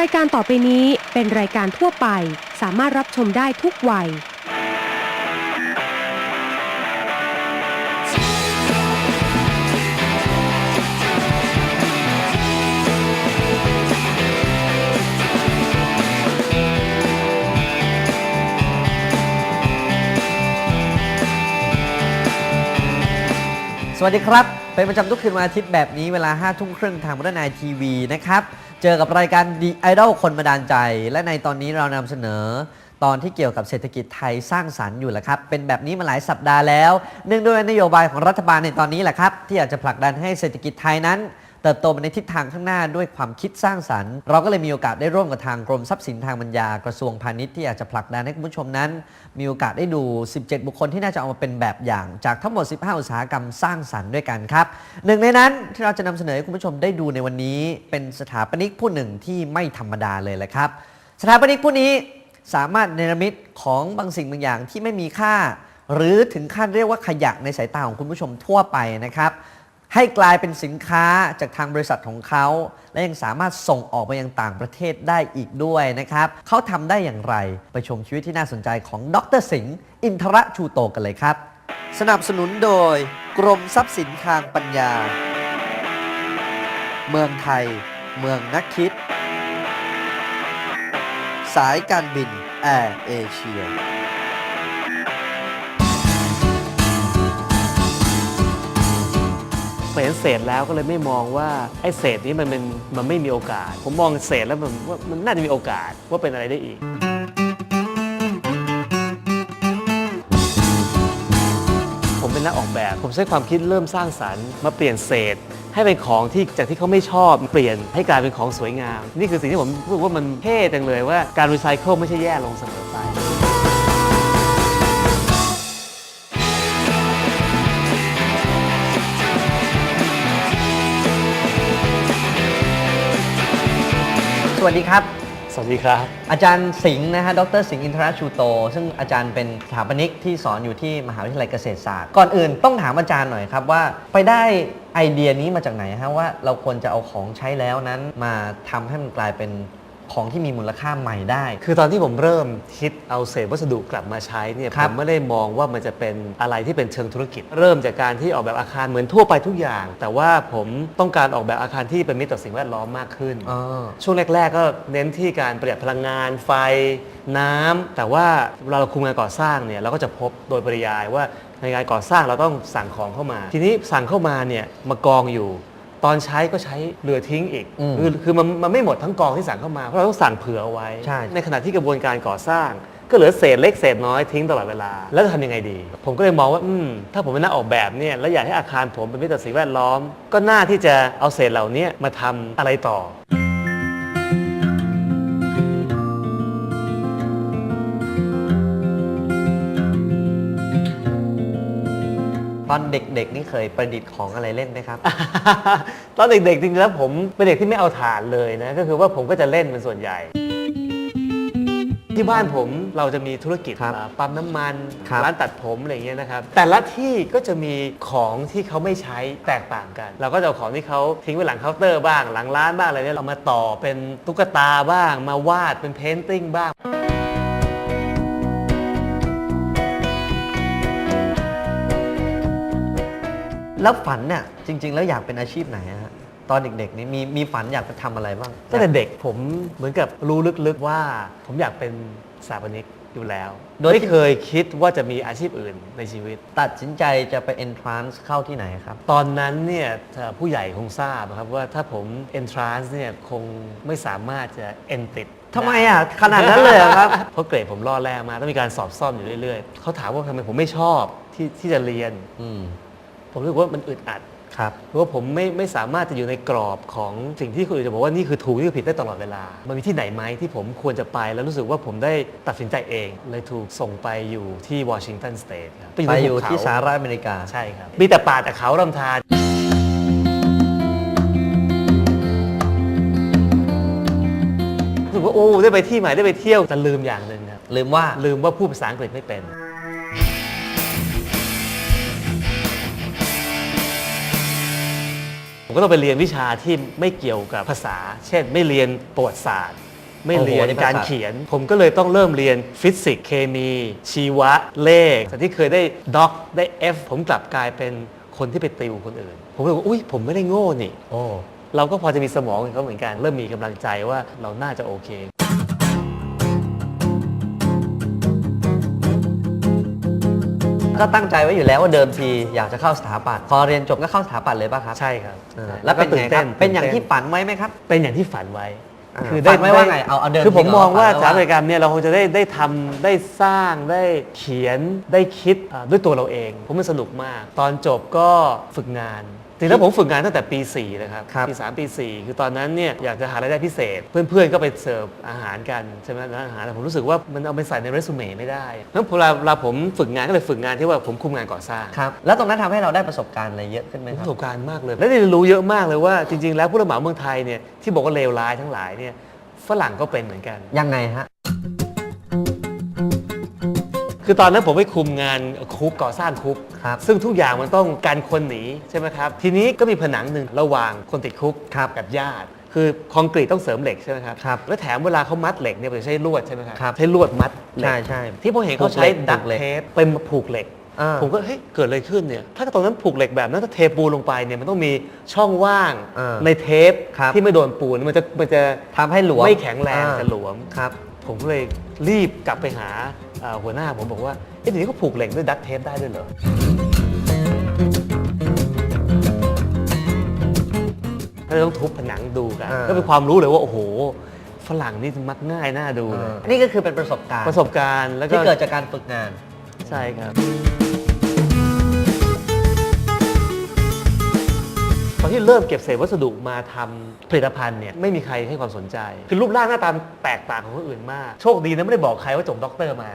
รายการต่อไปนี้เป็นรายการทั่วไป สามารถรับชมได้ทุกวัย สวัสดีครับ เป็นประจำทุกคืนวันอาทิตย์แบบนี้เวลา5ทุ่มครึ่งทางบรนายทีวีนะครับ เจอกับรายการดีไอดอลคนบันดาลใจ และในตอนนี้เรานำเสนอ ตอนที่เกี่ยวกับเศรษฐกิจไทยสร้างสรรค์อยู่แหละครับ เป็นแบบนี้มาหลายสัปดาห์แล้ว เนื่องด้วยนโยบายของรัฐบาลในตอนนี้แหละครับ ที่อยากจะผลักดันให้เศรษฐกิจไทยนั้น เติบโตไปในทิศทางข้างหน้าด้วยความคิดสร้างสรรค์ เราก็เลยมีโอกาสได้ร่วมกับทางกรมทรัพย์สินทางปัญญากระทรวงพาณิชย์ที่อยากจะผลักดันให้คุณผู้ชมนั้น มีโอกาสได้ดู 17 บุคคลที่น่าจะเอามาเป็นแบบอย่าง จากทั้งหมด 15 อุตสาหกรรมสร้างสรรค์ด้วยกันครับหนึ่งในนั้นที่เราจะนำเสนอให้คุณผู้ชมได้ดูในวันนี้ เป็นสถาปนิกผู้หนึ่งที่ไม่ธรรมดาเลยแหละครับ สถาปนิกผู้นี้สามารถเนรมิตของบางสิ่งบางอย่างที่ไม่มีค่า หรือถึงขั้นเรียกว่าขยะในสายตาของคุณผู้ชมทั่วไปนะครับ ให้กลายเป็นสินค้าจากทางบริษัทของเขา และยังสามารถส่งออกไปยังต่างประเทศได้อีกด้วยนะครับ เขาทำได้อย่างไร ไปชมชีวิตที่น่าสนใจของดรสิงห์อินทรชูโตกันเลยครับ สนับสนุนโดย กรมทรัพย์สินทางปัญญา เมืองไทย เมืองนักคิด สายการบินแอร์เอเชีย เห็นเศษแล้วก็เลยไม่มองว่าไอ้เศษนี้มันเป็นมันไม่มีโอกาส ผมมองเศษแล้วมันว่ามันน่าจะมีโอกาสว่าเป็นอะไรได้อีกผมเป็นนักออกแบบ ผมใช้ความคิดเริ่มสร้างสรรค์มาเปลี่ยนเศษ ให้เป็นของที่จากที่เขาไม่ชอบเปลี่ยนให้กลายเป็นของสวยงาม นี่คือสิ่งที่ผมรู้ว่ามันเท่จังเลยว่าการรีไซเคิลไม่ใช่แย่ลงเสมอไป สวัสดีครับ สวัสดีครับ อาจารย์สิงห์นะฮะ ดรสิงห์อินทรชูโต ซึ่งอาจารย์เป็นสถาปนิกที่สอนอยู่ที่มหาวิทยาลัยเกษตรศาสตร์ ก่อนอื่นต้องถามอาจารย์หน่อยครับว่าไปได้ไอเดียนี้มาจากไหนฮะว่าเราควรจะเอาของใช้แล้วนั้นมาทำให้มันกลายเป็น ของที่มีมูลค่าใหม่ได้ คือตอนที่ผมเริ่มคิดเอาเศษวัสดุกลับมาใช้เนี่ยครัผบมไม่ได้มองว่ามันจะเป็นอะไรที่เป็นเชิงธุรกิจ เริ่มจากการที่ออกแบบอาคารเหมือนทั่วไปทุกอย่าง แต่ว่าผมต้องการออกแบบอาคารที่เป็นมิตรต่อสิ่งแวดล้อมมากขึ้นอ๋อช่วงแรก ๆ ก็เน้นที่การประหยัดพลังงานไฟน้ำแต่ว่าเวลาเราคุมงานก่อสร้างเนี่ยเราก็จะพบโดยปริยายว่าในงานก่อสร้างเราต้องสั่งของเข้ามา ทีนี้สั่งเข้ามาเนี่ยมากองอยู่ ตอนใช้ก็ใช้เหลือทิ้งอีก อืมคือคือมันมันไม่หมดทั้งกองที่สั่งเข้ามา เพราะเราต้องสั่งเผื่อเอาไว้ ใช่ขณะที่กระบวนการก่อสร้าง ก็เหลือเศษเล็กเศษน้อยทิ้งตลอดเวลา แล้วจะทำยังไงดี ผมก็เลยมองว่าอืมถ้าผมเป็นนักออกแบบเนี่ยแล้วอยากให้อาคารผมเป็นมิตรต่อสิ่งแวดล้อม ก็น่าที่จะเอาเศษเหล่านี้มาทำอะไรต่อ ตอนเด็กๆนี่เคยประดิษฐ์ของอะไรเล่นไหมครับ ตอนเด็กๆจริงๆแล้วผมเป็นเด็กที่ไม่เอาฐานเลยนะก็คือว่าผมก็จะเล่นเป็นส่วนใหญ่ ที่บ้านผมเราจะมีธุรกิจครับอ่าปั๊มน้ำมันครับร้านตัดผมอะไรอย่างเงี้ยนะครับ แต่ละที่ก็จะมีของที่เขาไม่ใช้แตกต่างกัน เราก็จะเอาของที่เขาทิ้งไว้หลังเคาน์เตอร์บ้างหลังร้านบ้างอะไรเนี่ยเรามาต่อเป็นตุ๊กตาบ้าง มาวาดเป็นเพนติ้งบ้าง แล้วฝันเนี่ยจริง ๆ แล้วอยากเป็นอาชีพไหนฮะตอนเด็กๆนี่มีมีฝันอยากจะทำอะไรบ้างตั้งแต่เด็กผมเหมือนกับรู้ลึกๆว่า ผมอยากเป็นสถาปนิกอยู่แล้ว โดยไม่เคยคิดว่าจะมีอาชีพอื่นในชีวิต ตัดสินใจจะไป entrance เข้าที่ไหนครับ ตอนนั้นเนี่ยถ้าผู้ใหญ่คงทราบนะครับว่าถ้าผม entrance เนี่ยคงไม่สามารถจะ en ติดทำไมอะ ขนาดนั้นเลยเหรอครับ เพราะเกรดผมล่อแรกมาต้องมีการสอบซ่อมอยู่เรื่อยๆเขาถามว่าทำไมผมไม่ชอบที่ที่จะเรียน อืม ผมรู้สึกว่ามันอึดอัดครับเพราะว่าผมไม่ไม่สามารถจะอยู่ในกรอบของสิ่งที่คนอื่นจะบอกว่านี่คือถูกนี่คือผิดได้ตลอดเวลา มันมีที่ไหนไหมที่ผมควรจะไป แล้วรู้สึกว่าผมได้ตัดสินใจเอง เลยถูกส่งไปอยู่ที่วอชิงตันสเตทครับไปในอยู่ภูเขาที่สหรัฐอเมริกาใช่ครับ มีแต่ป่าแต่เขาลำธารรู้สึกว่าโอ้ได้ไปที่ใหม่ได้ไปเที่ยวแต่ลืมอย่างหนึ่งครับลืมว่าลืมว่าพูดภาษาอังกฤษไม่เป็น ผมก็ต้องไปเรียนวิชาที่ไม่เกี่ยวกับภาษา เช่น ไม่เรียนประวัติศาสตร์ ไม่โอ้โหเรียนนี่เป็นการศาสตร์เขียน ผมก็เลยต้องเริ่มเรียนฟิสิกส์เคมี ชีวะเลขแต่ที่เคยได้ด็อกได้ F ผมกลับกลายเป็นคนที่ไปติวคนอื่น ผมเลยว่าอุ้ยผมไม่ได้โง่นี่โอ้เราก็พอจะมีสมองเขาเหมือนกัน เริ่มมีกำลังใจว่าเราน่าจะโอเค ก็ตั้งใจไว้อยู่แล้วว่าเดิมทีอยากจะเข้าสถาปัตย์พอเรียนจบก็เข้าสถาปัตย์เลยป่ะครับใช่ครับเออแล้วเป็นไงครับตื่เป็นอย่างที่ฝันไว้ไหมครับ เป็นอย่างที่ฝันไว้อ่าฝันไว้ว่าไงเอาเอาเดิมคือผมทีก่อนมองว่าฝันไว้สถาว่าปัตยกรรมเนี่ยเราคงจะได้ได้ทำได้สร้างได้เขียนได้คิดอ่าด้วยตัวเราเอง ผมมันสนุกมาก ตอนจบก็ฝึกงาน จริงๆแล้วผมฝึกงานตั้งแต่ปี4นะครับครับ ปี3ปี 4 คือตอนนั้นเนี่ยอยากจะหารายได้พิเศษ เพื่อนๆก็ไปเสิร์ฟอาหารกันใช่ไหมร้านอาหารแต่ผมรู้สึกว่ามันเอาไปใส่ในเรซูเม่ไม่ได้งั้นเวลาเวลาผมฝึกงานก็เลยฝึกงานที่ว่าผมคุมงานก่อสร้าง ครับแล้วตรงนั้นทำให้เราได้ประสบการณ์อะไรเยอะขึ้นไหมมีคปรับ ระสบการณ์มากเลย และได้เรียนรู้เยอะมากเลยว่าจริง ๆ แล้วผู้รับเหมาเมืองไทยเนี่ยที่บอกว่าเลวร้ายทั้งหลายเนี่ยฝรั่งก็เป็นเหมือนกัน ยังไงฮะ คือตอนนั้นผมไปคุมงานคุกก่อสร้างคุก ครับซึ่งทุกอย่างมันต้องการคนหนีใช่ไหมครับ ทีนี้ก็มีผนังหนึ่งระหว่างคนติดคุกครับกับญาติ คือคอนกรีตต้องเสริมเหล็กใช่ไหมครับ ครับแล้วแถมเวลาเขามัดเหล็กเนี่ยมันจะใช้ลวดใช่ไหมครับครับ ใช้ลวดมัดเหล็ก ใช่ใช่ ที่ผมเห็นเขาใช้ผูกเหล็กดักผูกเหล็กเทปเป็นผูกเหล็ก อ่าผมก็เฮ้ยเกิดอะไรขึ้นเนี่ย ถ้าตรงนั้นผูกเหล็กแบบนั้นถ้าเทปูนลงไปเนี่ยมันต้องมีช่องว่างอ่าในเทปครับ ที่ไม่โดนปูนมันจะมันจะทำให้หลวมไม่แข็งแรงอ่าจะหลวม ครับ ผมก็เลยรีบกลับไปหาเอ่อ หัวหน้าผมบอกว่าเอ๊ะเดี๋ยวนี้ก็ผูกเหล็กด้วยดักเทปได้ด้วยเหรอก็เลยต้องทุบผนังดูกันอ่าก็เป็นความรู้เลยว่าโอ้โหฝรั่งนี่มักง่ายน่าดูเลยนี่ก็คือเป็นประสบการณ์ประสบการณ์แล้วก็ที่เกิดจากการฝึกงาน ใช่ครับ ตอนที่เริ่มเก็บเศษวัสดุมาทำผลิตภัณฑ์เนี่ยไม่มีใครให้ความสนใจ คือรูปร่างหน้าตาแตกต่างของคนอื่นมาก โชคดีนะไม่ได้บอกใครว่าจบด็อกเตอร์มา